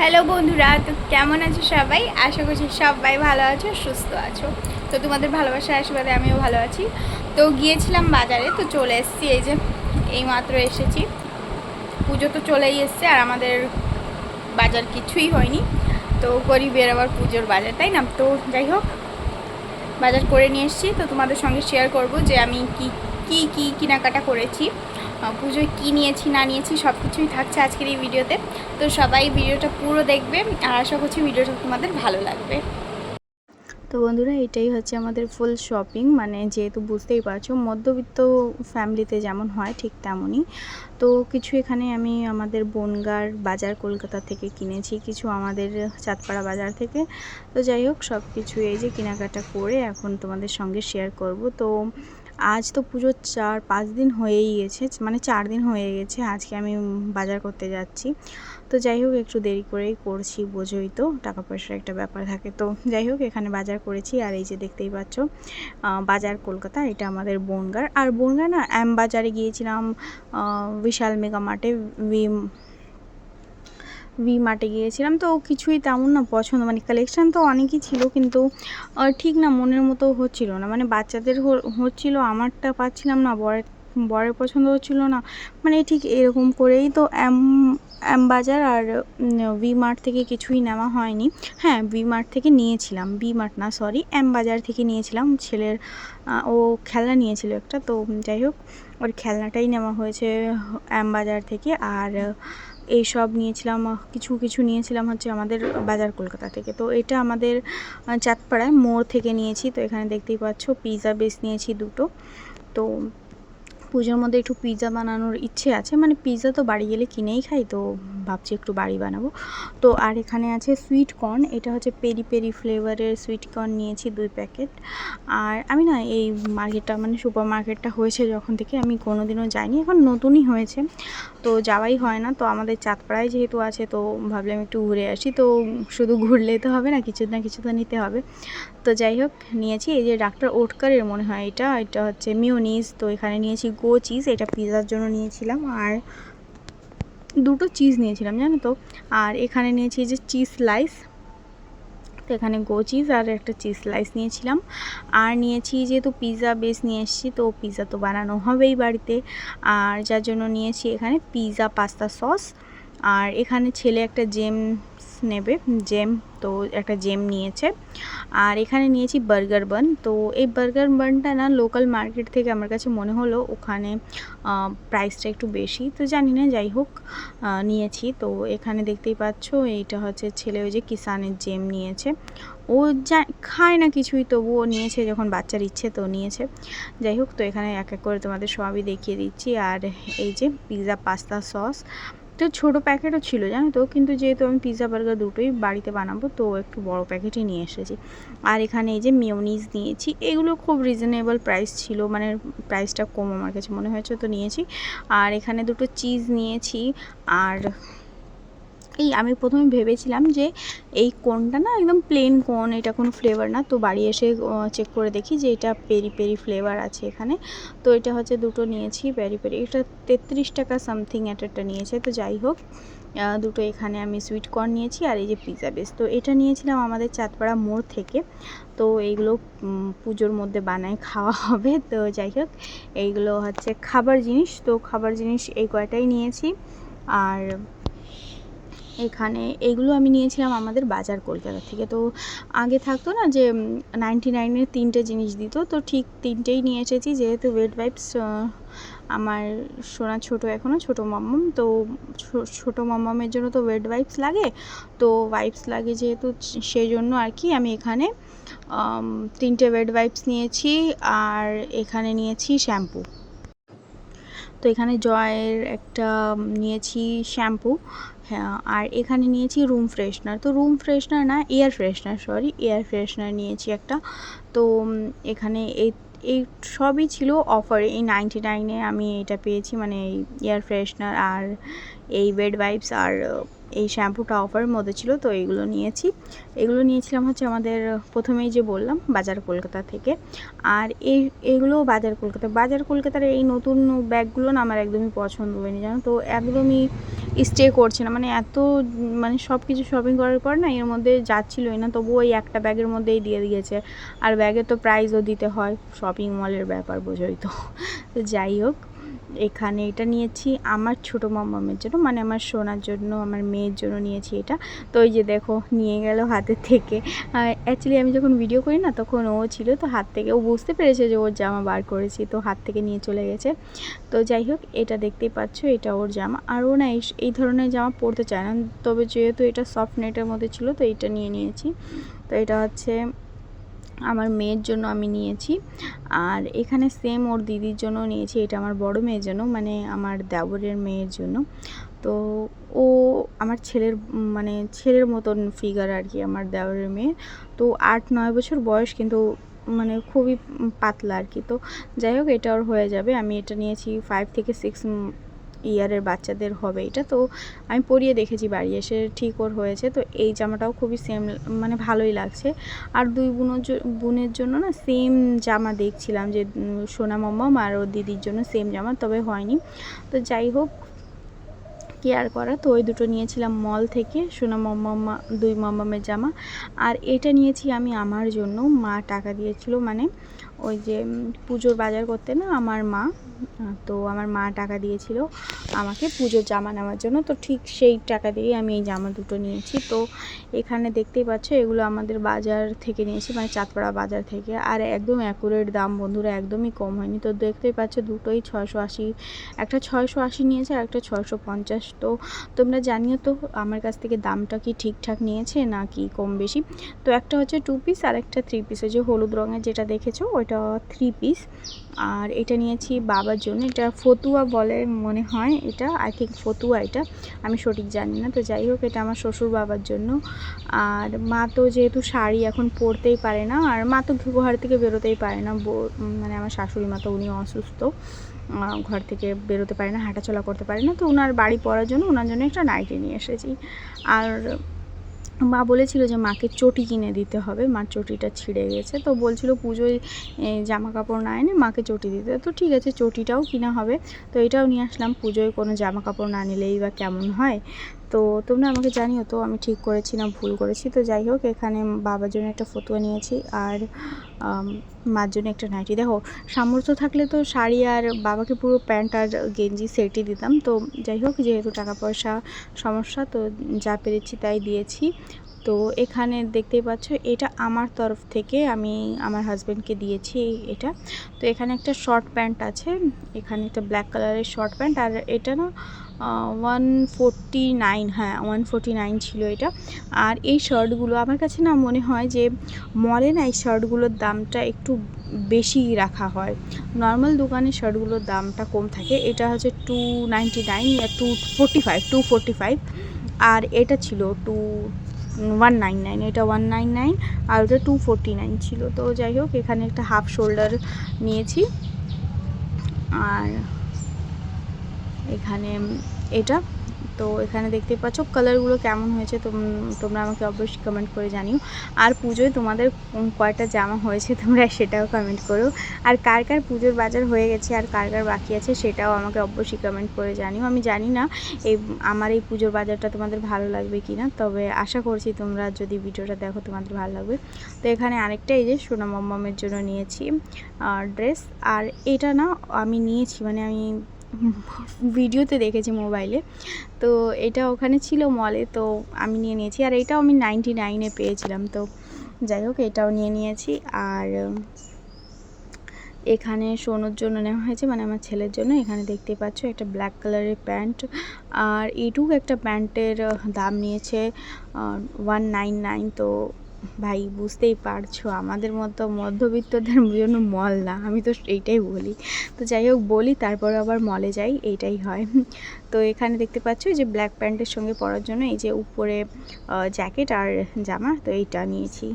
Hello বন্ধুরা, তো কেমন আছো সবাই? আশা করছি সবাই ভালো আছো, সুস্থ আছো। তো তোমাদের ভালোবাসার আশীর্বাদে আমিও ভালো আছি। তো গিয়েছিলাম বাজারে, তো চলে এসেছি, এই যে এই মাত্র এসেছি। পুজো তো চলেই এসছে, আর আমাদের বাজার কিছুই হয়নি। তো করি বেরোবার পুজোর বাজার, তাই না? তো যাই হোক, বাজার করে নিয়ে এসেছি। তো তোমাদের সঙ্গে শেয়ার করব যে আমি কি কি কি কেনাকাটা করেছি। পুজোয় কী নিয়েছি, না নিয়েছি সব কিছুই থাকছে আজকের এই ভিডিওতে। তো সবাই ভিডিওটা পুরো দেখবে আর আশা করছি ভিডিওটা তোমাদের ভালো লাগবে। তো বন্ধুরা, এটাই হচ্ছে আমাদের ফুল শপিং মানে যেহেতু বুঝতেই পারছ, মধ্যবিত্ত ফ্যামিলিতে যেমন হয় ঠিক তেমনই। তো কিছু এখানে আমি আমাদের বনগার বাজার কলকাতা থেকে কিনেছি, কিছু আমাদের চাঁদপাড়া বাজার থেকে। তো যাই হোক সব কিছু এই যে কেনাকাটা করে এখন তোমাদের সঙ্গে শেয়ার করব। তো আজ তো পুজোর চার, পাঁচ দিন হয়েই গেছে মানে চার দিন হয়ে গেছে, আজকে আমি বাজার করতে যাচ্ছি। তো যাই হোক, একটু দেরি করেই করছি বোঝোই তো, টাকা পয়সার একটা ব্যাপার থাকে। তো যাই হোক, এখানে বাজার করেছি, আর এই যে দেখতেই পাচ্ছ বাজার কলকাতা, এটা আমাদের বনগার আর বনগাঁ না, অ্যাম বাজারে গিয়েছিলাম বিশাল মেগা মার্টে ভি মার্টে গিয়েছিলাম, তো কিছুই তেমন না পছন্দ মানে কালেকশান তো অনেকই ছিল, কিন্তু ঠিক না মনের মতো হচ্ছিল না মানে বাচ্চাদের হচ্ছিল, আমারটা পাচ্ছিলাম না, বরের বরের পছন্দ হচ্ছিল না মানে ঠিক এরকম করেই তো অ্যাম অ্যাম বাজার আর ভি মার্ট থেকে কিছুই নেওয়া হয়নি। হ্যাঁ ভি মার্ট থেকে নিয়েছিলাম ভি মার্ট না সরি অ্যাম বাজার থেকে নিয়েছিলাম, ছেলের ও খেলনা নিয়েছিল একটা, তো যাই হোক, ওর খেলনাটাই নেওয়া হয়েছে অ্যাম বাজার থেকে, আর এই সব নিয়েছিলাম কিছু কিছু নিয়েছিলাম হচ্ছে আমাদের বাজার কলকাতা থেকে। তো এটা আমাদের চাঁদপাড়ায় মোড় থেকে নিয়েছি। তো এখানে দেখতেই পাচ্ছ পিৎজা বেস নিয়েছি দুটো। তো পুজোর মধ্যে একটু পিৎজা বানানোর ইচ্ছে আছে মানে পিৎজা তো বাড়ি গেলে কিনেই খাই, তো ভাবছি একটু বাড়ি বানাবো। তো আর এখানে আছে সুইট কর্ন এটা হচ্ছে পেরি পেরি ফ্লেভারের সুইট কর্ন নিয়েছি দুই প্যাকেট আর আমি না এই মার্কেটটা মানে সুপার মার্কেটটা হয়েছে যখন থেকে, আমি কোনোদিনও যাইনি, এখন নতুনই হয়েছে। তো যাওয়াই হয় না, তো আমাদের চাঁদপাড়ায় যেহেতু আছে, তো ভাবলাম একটু ঘুরে আসি, তো শুধু ঘুরলেই তো হবে না, কিছু না কিছু তো নিতে হবে। তো যাই হোক, নিয়েছি, এই যে ডাক্তার ওটকারের মনে হয় এটা এটা হচ্ছে মিওনিজ তো এখানে নিয়েছি গো চিজ, এটা পিৎজার জন্য নিয়েছিলাম আর দুটো চিজ নিয়েছিলাম, জানো তো। আর এখানে নিয়েছি যে চিজ স্লাইস, তো এখানে গো চিজ আর একটা চিজ স্লাইস নিয়েছিলাম। আর নিয়েছি যেহেতু পিৎজা বেস নিয়ে এসেছি, তো পিৎজা তো বানানো হবেই বাড়িতে। আর যার জন্য নিয়েছি এখানে পিৎজা পাস্তা সস। আর এখানে ছেলে একটা জেমস নেবে, জেম, তো একটা জেম নিয়েছে। আর এখানে নিয়েছি বার্গার বান। তো এই বার্গার বানটা না লোকাল মার্কেট থেকে আমার কাছে মনে হলো, ওখানে প্রাইসটা একটু বেশি। তো জানি না, যাই হোক নিয়েছি। তো এখানে দেখতেই পাচ্ছ, এইটা হচ্ছে ছেলে ওই যে কিষানের জেম নিয়েছে। ও যা, খায় না কিছুই, তবুও নিয়েছে যখন বাচ্চার ইচ্ছে, তো নিয়েছে। যাই হোক, তো এখানে এক এক করে তোমাদের সবই দেখিয়ে দিচ্ছি। আর এই যে পিৎজা পাস্তা সস তো ছোটো প্যাকেটও ছিল, জানো তো? কিন্তু যেহেতু আমি পিৎজা বার্গার দুটোই বাড়িতে বানাবো, তো একটু বড় প্যাকেটই নিয়ে এসেছি। আর এখানে এই যে মিওনিজ নিয়েছি, এগুলো খুব রিজনেবল প্রাইস ছিল মানে প্রাইসটা কম আমার কাছে মনে হয়েছে, তো নিয়েছি। আর এখানে দুটো চিজ নিয়েছি, আর এই আমি প্রথমে ভেবেছিলাম যে এই কোনটা না একদম প্লেন কোন, এটা কোনো ফ্লেভার না। তো বাড়ি এসে চেক করে দেখি যে এটা পেরি পেরি ফ্লেভার আছে এখানে। তো এটা হচ্ছে দুটো নিয়েছি পেরি পেরি এটা তেত্রিশ টাকা সামথিং একটা নিয়েছে। তো যাই হোক দুটো এখানে আমি সুইট কর্ন নিয়েছি আর এই যে পিৎজা বেস তো এটা নিয়েছিলাম আমাদের চাঁদপাড়া মোড় থেকে। তো এইগুলো পুজোর মধ্যে বানায় খাওয়া হবে। তো যাই হোক, এইগুলো হচ্ছে খাবার জিনিস। তো খাবার জিনিস এই কয়টাই নিয়েছি। আর এখানে। এগুলো আমি নিয়েছিলাম আমাদের বাজার কলকাতা থেকে। তো আগে থাকতো না যে নাইনটি নাইনের তিনটে জিনিস দিত। তো ঠিক তিনটেই নিয়ে এসেছি। যেহেতু ওয়েট ওয়াইপস আমার সোনা ছোট এখনও ছোট মাম্মাম। তো ছোট মাম্মামের জন্য তো ওয়েট ওয়াইপস লাগে। তো ওয়াইপস লাগে যেহেতু সেই জন্য আর কি আমি এখানে তিনটে ওয়েট ওয়াইপস নিয়েছি। আর এখানে নিয়েছি শ্যাম্পু তো এখানে জয়ের একটা নিয়েছি শ্যাম্পু হ্যাঁ আর এখানে নিয়েছি রুম ফ্রেশনার। তো রুম ফ্রেশনার না, air freshener, sorry, air freshener নিয়েছি একটা। তো এখানে এই এই সবই ছিল অফার। এই নাইনটি নাইনে আমি এটা পেয়েছি মানে এই এয়ার ফ্রেশনার আর এই বেড ওয়াইপস আর এই শ্যাম্পুটা অফারের মধ্যে ছিল, তো এইগুলো নিয়েছি। এগুলো নিয়েছিলাম হচ্ছে আমাদের প্রথমেই যে বললাম, বাজার কলকাতা থেকে। আর এই এগুলো বাজার কলকাতা। বাজার কলকাতার এই নতুন ব্যাগগুলো না আমার একদমই পছন্দ হয়নি, জানো তো? একদমই স্টে করছে না। মানে এত মানে সব কিছু শপিং করার পর না এর মধ্যে যাচ্ছিলোই না, তবুও ওই একটা ব্যাগের মধ্যেই দিয়ে দিয়েছে। আর ব্যাগে তো প্রাইজও দিতে হয়। শপিং মলের ব্যাপার, বোঝোই তো। যাই হোক। এখানে এটা নিয়েছি, আমার ছোটো মামামের জন্য মানে আমার সোনার জন্য, আমার মেয়ের জন্য নিয়েছি এটা। তো ওই যে দেখো, নিয়ে গেল হাতের থেকে। অ্যাকচুয়ালি আমি যখন ভিডিও করি না, তখন ও ছিল তো হাত থেকে, ও বুঝতে পেরেছে যে ওর জামা বার করেছি, তো হাত থেকে নিয়ে চলে গেছে। তো যাই হোক, এটা দেখতেই পাচ্ছ, এটা ওর জামা। আর ও না এই- ধরনের জামা পরতে চায় না, তবে যেহেতু এটা সফট নেটের মধ্যে ছিল, তো এটা নিয়ে নিয়েছি। তো এটা হচ্ছে আমার মেয়ের জন্য আমি নিয়েছি। আর এখানে সেম ওর দিদির জন্য নিয়েছি, এটা আমার বড় মেয়ের জন্য মানে আমার দেবরের মেয়ের জন্য। তো ও আমার ছেলের মানে ছেলের মতন ফিগার আর কি, আমার দেওরের মেয়ের। তো আট, নয় বছর বয়স, কিন্তু মানে খুবই পাতলা আর কি। তো যাই হোক, এটা ওর হয়ে যাবে। আমি এটা নিয়েছি ফাইভ থেকে সিক্স ইয়ারের বাচ্চাদের হবে, এটা তো আমি পরিয়ে দেখেছি বাড়ি এসে ঠিক ওর হয়েছে, তো এই জামাটাও খুবই সেম মানে ভালোই লাগছে। আর দুই বোনের বোনের জন্য না সেম জামা দেখছিলাম যে সোনা মাম্মাম আর ওর দিদির জন্য সেম জামা, তবে হয়নি। তো যাই হোক কি আর করা, তো ওই দুটো নিয়েছিলাম মল থেকে, সোনা মাম্মা, দুই মাম্মামের জামা। আর এটা নিয়েছি আমি আমার জন্য, মা টাকা দিয়েছিল মানে ওই যে পুজোর বাজার করতে না আমার মা তো আমার মা টাকা দিয়েছিল আমাকে পুজোর জামা নেওয়ার জন্য। তো ঠিক সেই টাকা দিয়েই আমি এই জামা দুটো নিয়েছি। তো এখানে দেখতেই পাচ্ছ এগুলো আমাদের বাজার থেকে নিয়েছি মানে চাঁদপাড়া বাজার থেকে। আর একদম অ্যাকুরেট দাম বন্ধুরা, একদমই কম হয়নি। তো দেখতেই পাচ্ছ দুটোই ছয়শো আশি, একটা ছয়শো আশি নিয়েছে আর একটা ছয়শো পঞ্চাশ। তো তোমরা জানিও তো আমার কাছ থেকে দামটা কি ঠিকঠাক নিয়েছে না কি কম বেশি? তো একটা হচ্ছে টু পিস আর একটা থ্রি পিস ওই যে হলুদ রঙের যেটা দেখেছ ওইটা থ্রি পিস আর এটা নিয়েছি বাবার জন্য। এটা ফতুয়া বলে মনে হয় এটা। আই থিঙ্ক ফতুয়া এটা। আমি সঠিক জানি না। তো যাই হোক, এটা আমার শ্বশুর বাবার জন্য। আর মা তো যেহেতু শাড়ি এখন পরতেই পারে না, আর মা তো ঘর থেকে বেরোতেই পারে না। মানে আমার শাশুড়ি মা তো উনি অসুস্থ। ঘর থেকে বেরোতে পারে না, হাঁটাচলা করতে পারে না। তো ওনার বাড়ি পড়ার জন্য ওনার জন্য একটা নাইটি নিয়ে এসেছি। আর মা বলেছিল যে মাকে চটি কিনে দিতে হবে, মার চটিটা ছিঁড়ে গেছে। তো বলছিল পুজোয় জামা কাপড় না এনে মাকে চটি দিতে। তো ঠিক আছে, চটিটাও কিনা হবে। তো এটাও নিয়ে আসলাম পুজোয়, কোনো জামা কাপড় না নিলেই বা কেমন হয়? তো তোমরা আমাকে জানিও তো, আমি ঠিক করেছি না ভুল করেছি? তো যাই হোক, এখানে বাবার জন্য একটা ফতুয়া নিয়েছি আর মার জন্য একটা নাইটি দেখো, সামর্থ্য থাকলে তো শাড়ি আর বাবাকে পুরো প্যান্ট আর গেঞ্জি সেটই দিতাম। তো যাই হোক, যেহেতু টাকা পয়সা সমস্যা, তো যা পেরেছি তাই দিয়েছি। তো এখানে দেখতেই পাচ্ছ, এটা আমার তরফ থেকে আমি আমার হাজব্যান্ডকে দিয়েছি এটা। তো এখানে একটা শর্ট প্যান্ট আছে, এখানে একটা ব্ল্যাক কালারের শর্ট প্যান্ট আর এটা না ওয়ান ফোরটি নাইন হ্যাঁ ওয়ান ফোরটি নাইন ছিল এটা। আর এই শার্টগুলো আমার কাছে না মনে হয় যে মলে না এই শার্টগুলোর দামটা একটু বেশি রাখা হয়। নর্মাল দোকানের শার্টগুলোর দামটা কম থাকে। এটা হচ্ছে two ninety nine two forty five two forty five আর এটা ছিল টু ওয়ান নাইন নাইন এটা ওয়ান নাইন নাইন আর ওটা টু ফোরটি নাইন ছিল। তো যাই হোক, এখানে একটা হাফ শোল্ডার নিয়েছি। আর এখানে এটা। তো এখানে দেখতে পাচ্ছ কালারগুলো কেমন হয়েছে। তোম- তোমরা আমাকে অবশ্যই কমেন্ট করে জানিও। আর পুজোয় তোমাদের কয়টা জামা হয়েছে তোমরা সেটাও কমেন্ট করো। আর কার কার পুজোর বাজার হয়ে গেছে আর কার কার বাকি আছে সেটাও আমাকে অবশ্যই কমেন্ট করে জানিও। আমি জানি না এই, আমার এই পুজোর বাজারটা তোমাদের ভালো লাগবে কি না তবে আশা করছি তোমরা যদি ভিডিওটা দেখো তোমাদের ভালো লাগবে। তো এখানে আরেকটা এই যে সোনা মম্মামের জন্য নিয়েছি ড্রেস আর এটা না আমি নিয়েছি মানে আমি ভিডিওতে দেখেছি মোবাইলে। তো এটা ওখানে ছিল মলে তো আমি নিয়ে নিয়েছি। আর এটাও আমি নাইনটি নাইনে পেয়েছিলাম। তো যাই হোক, এটাও নিয়ে নিয়েছি। আর, এখানে সোনোর জন্য নেওয়া হয়েছে মানে আমার ছেলের জন্য। এখানে দেখতে পাচ্ছ, একটা ব্ল্যাক কালারের প্যান্ট। আর এইটুকু একটা প্যান্টের দাম নিয়েছে ওয়ান নাইন নাইন তো ভাই, বুঝতেই পারছ, আমাদের মতো মধ্যবিত্তদের জন্য মল না, আমি তো এইটাই বলি। তো যাই হোক, বলি, তারপর আবার মলে যাই, এইটাই হয়। তো এখানে দেখতে পাচ্ছ যে ব্ল্যাক প্যান্টের সঙ্গে পরার জন্য এই যে উপরে জ্যাকেট আর জামা, তো এইটা নিয়েছি।